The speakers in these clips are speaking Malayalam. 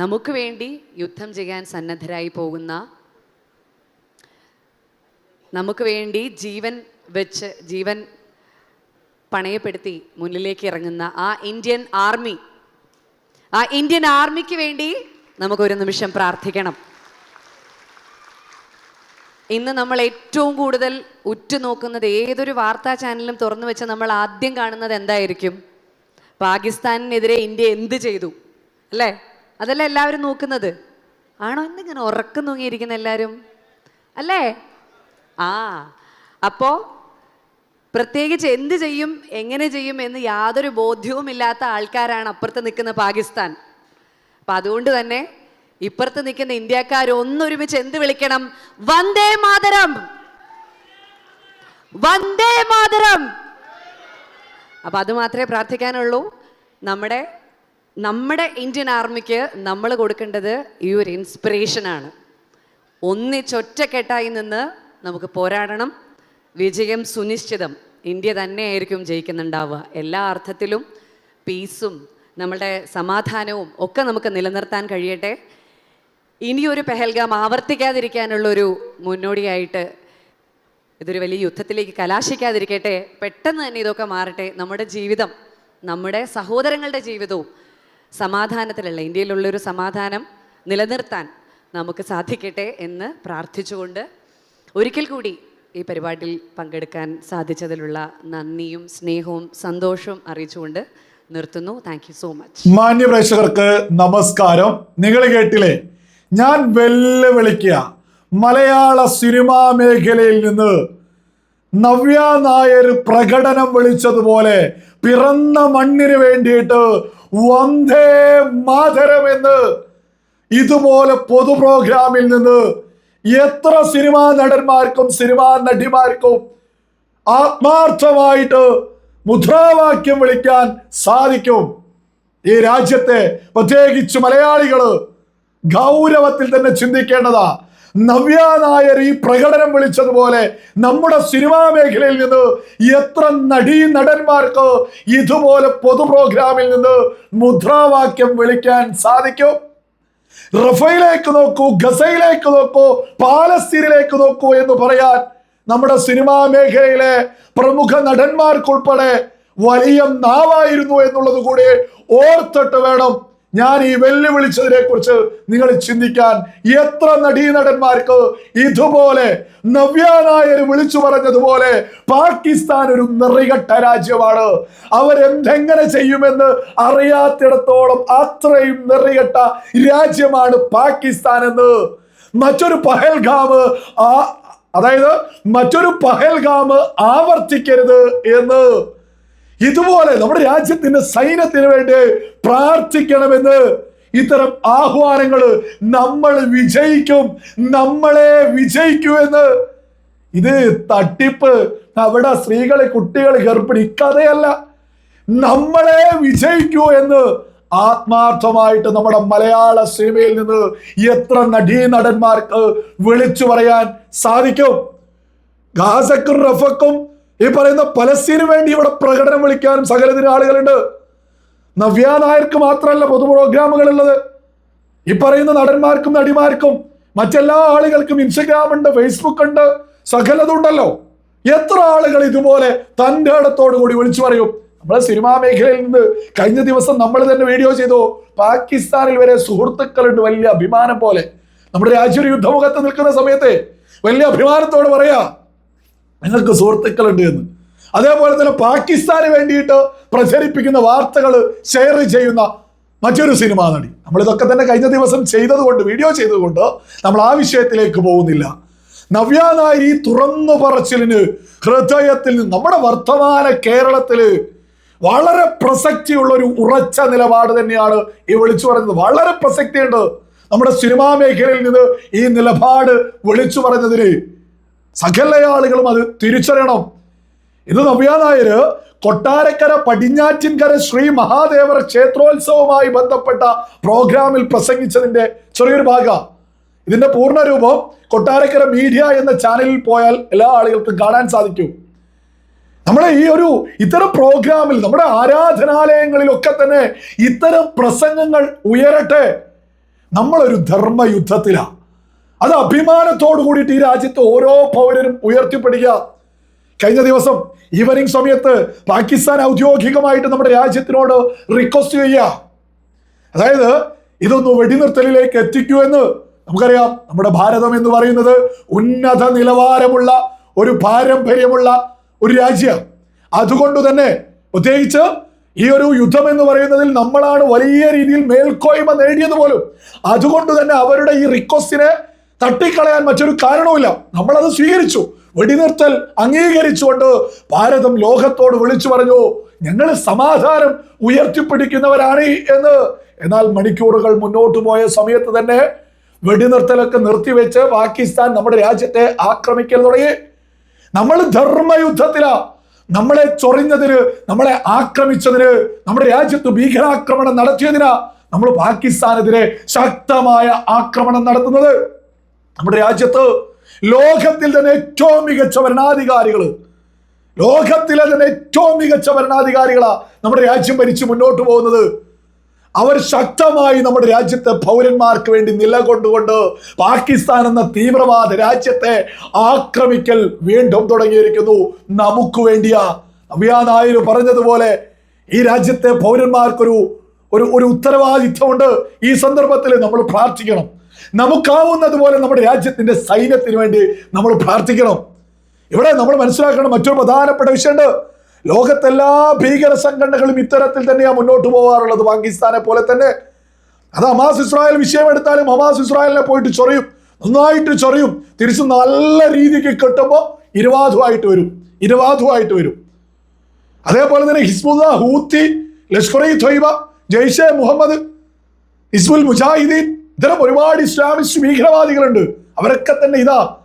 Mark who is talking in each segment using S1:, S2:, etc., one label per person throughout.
S1: നമുക്ക് വേണ്ടി യുദ്ധം ചെയ്യാൻ സന്നദ്ധരായി പോകുന്ന നമുക്ക് വേണ്ടി ജീവൻ വെച്ച് ജീവൻ പണയപ്പെടുത്തി മുന്നിലേക്ക് ഇറങ്ങുന്ന ആ ഇന്ത്യൻ ആർമി ആ ഇന്ത്യൻ ആർമിക്ക് വേണ്ടി നമുക്കൊരു നിമിഷം പ്രാർത്ഥിക്കണം. ഇന്ന് നമ്മൾ ഏറ്റവും കൂടുതൽ ഉറ്റുനോക്കുന്നത് ഏതൊരു വാർത്താ ചാനലും തുറന്നു വെച്ച നമ്മൾ ആദ്യം കാണുന്നത് എന്തായിരിക്കും? പാകിസ്ഥാനിനെതിരെ ഇന്ത്യ എന്ത് ചെയ്തു? അല്ലേ? അതല്ല എല്ലാവരും നോക്കുന്നത്? ആണോ? എന്തിങ്ങനെ ഉറക്കം തൂങ്ങിയിരിക്കുന്ന എല്ലാവരും? അല്ലേ? ആ അപ്പോ പ്രത്യേകിച്ച് എന്ത് ചെയ്യും എങ്ങനെ ചെയ്യും എന്ന് യാതൊരു ബോധ്യവും ഇല്ലാത്ത ആൾക്കാരാണ് അപ്പുറത്ത് നിൽക്കുന്ന പാകിസ്ഥാൻ. അപ്പം അതുകൊണ്ട് തന്നെ ഇപ്പുറത്ത് നിൽക്കുന്ന ഇന്ത്യക്കാർ ഒന്നൊരുമിച്ച് എന്ത് വിളിക്കണം? വന്ദേ മാതരം! വന്ദേ മാതരം! അപ്പൊ അത് മാത്രമേ പ്രാർത്ഥിക്കാനുള്ളൂ. നമ്മുടെ നമ്മുടെ ഇന്ത്യൻ ആർമിക്ക് നമ്മൾ കൊടുക്കേണ്ടത് ഈ ഒരു ഇൻസ്പിറേഷനാണ് ഒന്നിച്ചൊറ്റക്കെട്ടായി നിന്ന് നമുക്ക് പോരാടണം. വിജയം സുനിശ്ചിതം. ഇന്ത്യ തന്നെയായിരിക്കും ജയിക്കുന്നുണ്ടാവുക. എല്ലാ അർത്ഥത്തിലും പീസും നമ്മളുടെ സമാധാനവും ഒക്കെ നമുക്ക് നിലനിർത്താൻ കഴിയട്ടെ. ഇനിയൊരു പെഹൽഗാം ആവർത്തിക്കാതിരിക്കാനുള്ളൊരു മുന്നോടിയായിട്ട് ഇതൊരു വലിയ യുദ്ധത്തിലേക്ക് കലാശിക്കാതിരിക്കട്ടെ. പെട്ടെന്ന് തന്നെ ഇതൊക്കെ മാറട്ടെ. നമ്മുടെ ജീവിതം നമ്മുടെ സഹോദരങ്ങളുടെ ജീവിതവും സമാധാനത്തിലുള്ള ഇന്ത്യയിലുള്ളൊരു സമാധാനം നിലനിർത്താൻ നമുക്ക് സാധിക്കട്ടെ എന്ന് പ്രാർത്ഥിച്ചുകൊണ്ട് ഒരിക്കൽ കൂടി ഈ പരിപാടിയിൽ പങ്കെടുക്കാൻ സാധിച്ചതിലുള്ള നന്ദിയും സ്നേഹവും സന്തോഷവും അറിയിച്ചുകൊണ്ട് നിർത്തുന്നു. താങ്ക് യു സോ മച്ച്
S2: മാന്യ പ്രേക്ഷകർക്ക് നമസ്കാരം. നിങ്ങൾ കേട്ടില്ലേ? ഞാൻ വെല്ലുവിളിക്കുക. മലയാള സിനിമാ മേഖലയിൽ നിന്ന് നവ്യ നായർ പ്രകടനം വിളിച്ചതുപോലെ പിറന്ന മണ്ണിന് വേണ്ടിയിട്ട് വന്ദേ മാതരം എന്ന് ഇതുപോലെ പൊതു പ്രോഗ്രാമിൽ നിന്ന് എത്ര സിനിമാ നടന്മാർക്കും സിനിമാ നടിമാർക്കും ആത്മാർത്ഥമായിട്ട് മുദ്രാവാക്യം വിളിക്കാൻ സാധിക്കും. ഈ രാജ്യത്തെ പ്രത്യേകിച്ച് മലയാളികൾ ഗൗരവത്തിൽ തന്നെ ചിന്തിക്കേണ്ടതാ. നവ്യ നായർ ഈ പ്രകടനം വിളിച്ചതുപോലെ നമ്മുടെ സിനിമാ മേഖലയിൽ നിന്ന് എത്ര നടീ നടന്മാർക്ക് ഇതുപോലെ പൊതു പ്രോഗ്രാമിൽ നിന്ന് മുദ്രാവാക്യം വിളിക്കാൻ സാധിക്കും? റഫയിലേക്ക് നോക്കൂ ഗസയിലേക്ക് നോക്കൂ പാലസ്തീനിലേക്ക് നോക്കൂ എന്ന് പറയാൻ നമ്മുടെ സിനിമാ മേഖലയിലെ പ്രമുഖ നടന്മാർക്കുൾപ്പെടെ വലിയ നാവായിരുന്നു എന്നുള്ളത് കൂടി ഓർത്തിട്ട് വേണം ഞാൻ ഈ വെല്ലുവിളിച്ചതിനെ കുറിച്ച് നിങ്ങൾ ചിന്തിക്കാൻ എത്ര നടീനടന്മാർക്ക് ഇതുപോലെ നവ്യാനായർ വിളിച്ചു പറഞ്ഞതുപോലെ പാകിസ്ഥാൻ ഒരു നിറികെട്ട രാജ്യമാണ്. അവരെന്തെങ്ങനെ ചെയ്യുമെന്ന് അറിയാത്തിടത്തോളം അത്രയും നിറികെട്ട രാജ്യമാണ് പാകിസ്ഥാൻ എന്ന്. മറ്റൊരു പഹൽഗാമ് ആ അതായത് മറ്റൊരു പഹൽഗാമ് ആവർത്തിക്കരുത് എന്ന്. ഇതുപോലെ നമ്മുടെ രാജ്യത്തിന്റെ സൈന്യത്തിന് വേണ്ടി പ്രാർത്ഥിക്കണമെന്ന് ഇത്തരം ആഹ്വാനങ്ങൾ നമ്മൾ വിജയിക്കും നമ്മളെ വിജയിക്കൂ എന്ന്. ഇത് തട്ടിപ്പ്. അവിടെ സ്ത്രീകളെ കുട്ടികളെ ഗർഭിണി കഥയല്ല. നമ്മളെ വിജയിക്കൂ എന്ന് ആത്മാർത്ഥമായിട്ട് നമ്മുടെ മലയാള സിനിമയിൽ നിന്ന് എത്ര നടീനടന്മാർക്ക് വിളിച്ചു പറയാൻ സാധിക്കും. ഗാസക്കും റഫക്കും ഈ പറയുന്ന പലസ്തീന് വേണ്ടി ഇവിടെ പ്രകടനം വിളിക്കാനും സകലത്തിന് ആളുകളുണ്ട്. നവ്യ നായർക്ക് മാത്രമല്ല പൊതു പ്രോഗ്രാമുകളുള്ളത് ഈ പറയുന്ന നടന്മാർക്കും നടിമാർക്കും മറ്റെല്ലാ ആളുകൾക്കും ഇൻസ്റ്റഗ്രാം ഉണ്ട് ഫേസ്ബുക്ക് ഉണ്ട് സകലതുണ്ടല്ലോ എത്ര ആളുകൾ ഇതുപോലെ തന്റെ ഇടത്തോടു കൂടി വിളിച്ചു പറയും. നമ്മളെ സിനിമാ മേഖലയിൽ നിന്ന് കഴിഞ്ഞ ദിവസം നമ്മൾ തന്നെ വീഡിയോ ചെയ്തു. പാകിസ്ഥാനിൽ വരെ സുഹൃത്തുക്കളുണ്ട് വലിയ അഭിമാനം പോലെ. നമ്മുടെ രാജ്യം യുദ്ധമുഖത്ത് നിൽക്കുന്ന സമയത്ത് വലിയ അഭിമാനത്തോട് പറയാ. നിങ്ങൾക്ക് സുഹൃത്തുക്കളുണ്ട് എന്ന്. അതേപോലെ തന്നെ പാകിസ്ഥാന് വേണ്ടിയിട്ട് പ്രചരിപ്പിക്കുന്ന വാർത്തകൾ ഷെയർ ചെയ്യുന്ന മറ്റൊരു സിനിമാ നടി. നമ്മളിതൊക്കെ തന്നെ കഴിഞ്ഞ ദിവസം ചെയ്തതുകൊണ്ട് വീഡിയോ ചെയ്തതുകൊണ്ട് നമ്മൾ ആ വിഷയത്തിലേക്ക് പോകുന്നില്ല. നവ്യ നായർ ഈ തുറന്നു പറച്ചിലിന് ഹൃദയത്തിൽ നമ്മുടെ വർത്തമാന കേരളത്തിൽ വളരെ പ്രസക്തിയുള്ള ഒരു ഉറച്ച നിലപാട് തന്നെയാണ് ഈ വിളിച്ചു പറഞ്ഞത് വളരെ പ്രസക്തിയുണ്ട് നമ്മുടെ സിനിമാ മേഖലയിൽ നിന്ന് ഈ നിലപാട് വിളിച്ചു പറഞ്ഞതിന് സകല ആളുകളും അത് തിരിച്ചറിയണം. ഇന്ന് നവ്യാനായര് കൊട്ടാരക്കര പടിഞ്ഞാറ്റിൻകര ശ്രീ മഹാദേവർ ക്ഷേത്രോത്സവവുമായി ബന്ധപ്പെട്ട പ്രോഗ്രാമിൽ പ്രസംഗിച്ചതിന്റെ ചെറിയൊരു ഭാഗ. ഇതിന്റെ പൂർണരൂപം കൊട്ടാരക്കര മീഡിയ എന്ന ചാനലിൽ പോയാൽ എല്ലാ ആളുകൾക്കും കാണാൻ സാധിക്കും. നമ്മുടെ ഈ ഒരു ഇത്തരം പ്രോഗ്രാമിൽ നമ്മുടെ ആരാധനാലയങ്ങളിലൊക്കെ തന്നെ ഇത്തരം പ്രസംഗങ്ങൾ ഉയരട്ടെ. നമ്മളൊരു ധർമ്മയുദ്ധത്തിലാണ്. അത് അഭിമാനത്തോടു കൂടിയിട്ട് ഈ രാജ്യത്ത് ഓരോ പൗരനും ഉയർത്തിപ്പിടിക്കുക. കഴിഞ്ഞ ദിവസം ഈവനിങ് സമയത്ത് പാകിസ്ഥാൻ ഔദ്യോഗികമായിട്ട് നമ്മുടെ രാജ്യത്തിനോട് റിക്വസ്റ്റ് ചെയ്യുക. അതായത് ഇതൊന്ന് വെടിനിർത്തലിലേക്ക് എത്തിക്കൂ എന്ന്. നമുക്കറിയാം നമ്മുടെ ഭാരതം എന്ന് പറയുന്നത് ഉന്നത നിലവാരമുള്ള ഒരു പാരമ്പര്യമുള്ള ഒരു രാജ്യം. അതുകൊണ്ട് തന്നെ പ്രത്യേകിച്ച് ഈ ഒരു യുദ്ധം എന്ന് പറയുന്നതിൽ നമ്മളാണ് വലിയ രീതിയിൽ മേൽക്കോയ്മ നേടിയത് പോലും. അതുകൊണ്ട് തന്നെ അവരുടെ ഈ റിക്വസ്റ്റിനെ തട്ടിക്കളയാൻ മറ്റൊരു കാരണവുമില്ല. നമ്മളത് സ്വീകരിച്ചു. വെടിനിർത്തൽ അംഗീകരിച്ചുകൊണ്ട് ഭാരതം ലോകത്തോട് വിളിച്ചു പറഞ്ഞു ഞങ്ങൾ സമാധാനം ഉയർത്തിപ്പിടിക്കുന്നവരാണ് എന്ന്. എന്നാൽ മണിക്കൂറുകൾ മുന്നോട്ട് പോയ സമയത്ത് തന്നെ വെടിനിർത്തലൊക്കെ നിർത്തിവെച്ച് പാകിസ്ഥാൻ നമ്മുടെ രാജ്യത്തെ ആക്രമിക്കൽ തുടങ്ങി. നമ്മൾ ധർമ്മയുദ്ധത്തിലാ. നമ്മളെ ചൊറിഞ്ഞതിന് നമ്മളെ ആക്രമിച്ചതിന് നമ്മുടെ രാജ്യത്ത് ഭീകരാക്രമണം നടത്തിയതിനാ നമ്മൾ പാകിസ്ഥാനെതിരെ ശക്തമായ ആക്രമണം നടത്തുന്നത്. നമ്മുടെ രാജ്യത്ത് ലോകത്തിൽ തന്നെ ഏറ്റവും മികച്ച ഭരണാധികാരികൾ ലോകത്തിലെ തന്നെ ഏറ്റവും മികച്ച ഭരണാധികാരികളാണ് നമ്മുടെ രാജ്യം ഭരിച്ച് മുന്നോട്ട് പോകുന്നത്. അവർ ശക്തമായി നമ്മുടെ രാജ്യത്തെ പൗരന്മാർക്ക് വേണ്ടി നിലകൊണ്ടുകൊണ്ട് പാകിസ്ഥാൻ എന്ന തീവ്രവാദ രാജ്യത്തെ ആക്രമിക്കൽ വീണ്ടും തുടങ്ങിയിരിക്കുന്നു. നമുക്ക് വേണ്ടിയാ. അഭിയാ നായർ പറഞ്ഞതുപോലെ ഈ രാജ്യത്തെ പൗരന്മാർക്കൊരു ഒരു ഒരു ഉത്തരവാദിത്വമുണ്ട്. ഈ സന്ദർഭത്തിൽ നമ്മൾ പ്രാർത്ഥിക്കണം. നമുക്കാവുന്നത് പോലെ നമ്മുടെ രാജ്യത്തിന്റെ സൈന്യത്തിന് വേണ്ടി നമ്മൾ പ്രാർത്ഥിക്കണം. ഇവിടെ നമ്മൾ മനസ്സിലാക്കണം മറ്റൊരു പ്രധാനപ്പെട്ട വിഷയമുണ്ട്. ലോകത്തെല്ലാ ഭീകര സംഘടനകളും ഇത്തരത്തിൽ തന്നെയാണ് മുന്നോട്ട് പോകാറുള്ളത്. പാകിസ്ഥാനെ പോലെ തന്നെ. അത് ഹമാസ് ഇസ്രായേൽ വിഷയമെടുത്താലും അമാസ് ഇസ്രായേലിനെ പോയിട്ട് ചൊറിയും. നന്നായിട്ട് ചൊറിയും. തിരിച്ച് നല്ല രീതിക്ക് കെട്ടുമ്പോൾ ഇരുവാധുവായിട്ട് വരും. ഇരുവാധുവായിട്ട് വരും. അതേപോലെ തന്നെ ഹിസ്ബുല്ല ഹൂത്തി ലഷ്കർ ഇ ജയ്ഷെ മുഹമ്മദ് ഹിസ്ബുൽ മുജാഹിദീൻ ഇത്തരം ഒരുപാട് ഇസ്ലാമിസ്റ്റ് ഭീകരവാദികളുണ്ട്. അവരൊക്കെ തന്നെ ഇതാ.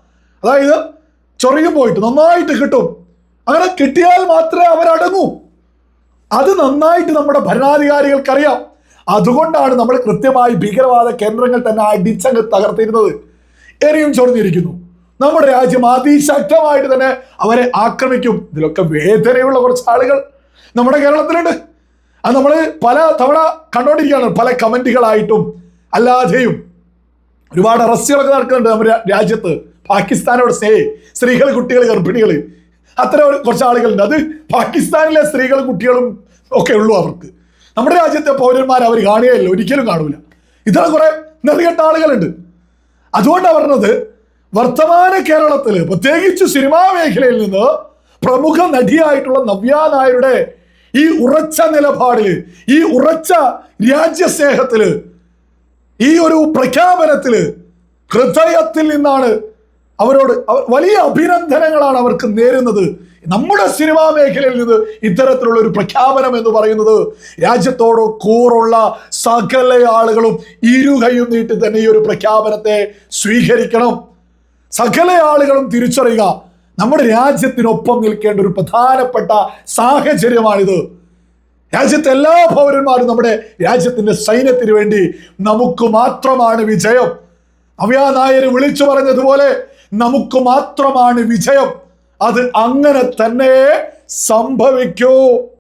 S2: അതായത് ചൊറിയും പോയിട്ട് നന്നായിട്ട് കിട്ടും. അങ്ങനെ കിട്ടിയാൽ മാത്രമേ അവരടങ്ങൂ. അത് നന്നായിട്ട് നമ്മുടെ ഭരണാധികാരികൾക്കറിയാം. അതുകൊണ്ടാണ് നമ്മൾ കൃത്യമായി ഭീകരവാദ കേന്ദ്രങ്ങൾ തന്നെ അടിച്ചങ്ങ് തകർത്തിരുന്നത്. ഇനിയും ചൊറിഞ്ഞിരിക്കുന്നു. നമ്മുടെ രാജ്യം അതിശക്തമായിട്ട് തന്നെ അവരെ ആക്രമിക്കും. ഇതിലൊക്കെ വേദനയുള്ള കുറച്ച് ആളുകൾ നമ്മുടെ കേരളത്തിലുണ്ട്. അത് നമ്മൾ പല തവണ കണ്ടുകൊണ്ടിരിക്കുകയാണ് പല കമന്റുകളായിട്ടും അല്ലാതെയും ഒരുപാട് അറസ്റ്റുകളൊക്കെ നടക്കുന്നുണ്ട് നമ്മുടെ രാജ്യത്ത്. പാകിസ്ഥാനോട് സ്നേഹ സ്ത്രീകൾ കുട്ടികൾ ഗർഭിണികൾ. അത്തരം കുറച്ച് ആളുകളുണ്ട്. അത് പാകിസ്ഥാനിലെ സ്ത്രീകളും കുട്ടികളും ഒക്കെ ഉള്ളൂ അവർക്ക്. നമ്മുടെ രാജ്യത്തെ പൗരന്മാർ അവർ കാണുകയില്ല ഒരിക്കലും കാണൂല. ഇത്ര കുറെ നെറികെട്ട ആളുകളുണ്ട്. അതുകൊണ്ടാണ് പറഞ്ഞത് വർത്തമാന കേരളത്തിൽ പ്രത്യേകിച്ച് സിനിമാ മേഖലയിൽ നിന്ന് പ്രമുഖ നടിയായിട്ടുള്ള നവ്യ നായരുടെ ഈ ഉറച്ച നിലപാടിൽ ഈ ഉറച്ച രാജ്യസ്നേഹത്തിൽ ഈ ഒരു പ്രഖ്യാപനത്തിൽ ഹൃദയത്തിൽ നിന്നാണ് അവരോട് വലിയ അഭിനന്ദനങ്ങളാണ് അവർക്ക് നേരുന്നത്. നമ്മുടെ സിനിമാ മേഖലയിൽ നിന്ന് ഇത്തരത്തിലുള്ള ഒരു പ്രഖ്യാപനം എന്ന് പറയുന്നത് രാജ്യത്തോട് കൂറുള്ള സകല ആളുകളും ഇരുകയും നീട്ടി തന്നെ ഈ ഒരു പ്രഖ്യാപനത്തെ സ്വീകരിക്കണം. സകല ആളുകളും തിരിച്ചറിയുക. നമ്മുടെ രാജ്യത്തിനൊപ്പം നിൽക്കേണ്ട ഒരു പ്രധാനപ്പെട്ട സാഹചര്യമാണിത്. രാജ്യത്തെ എല്ലാ പൗരന്മാരും നമ്മുടെ രാജ്യത്തിന്റെ സൈന്യത്തിന് വേണ്ടി നമുക്ക് മാത്രമാണ് വിജയം. അവ്യാ നായർ വിളിച്ചു പറഞ്ഞതുപോലെ നമുക്ക് മാത്രമാണ് വിജയം. അത് അങ്ങനെ തന്നെ സംഭവിക്കൂ.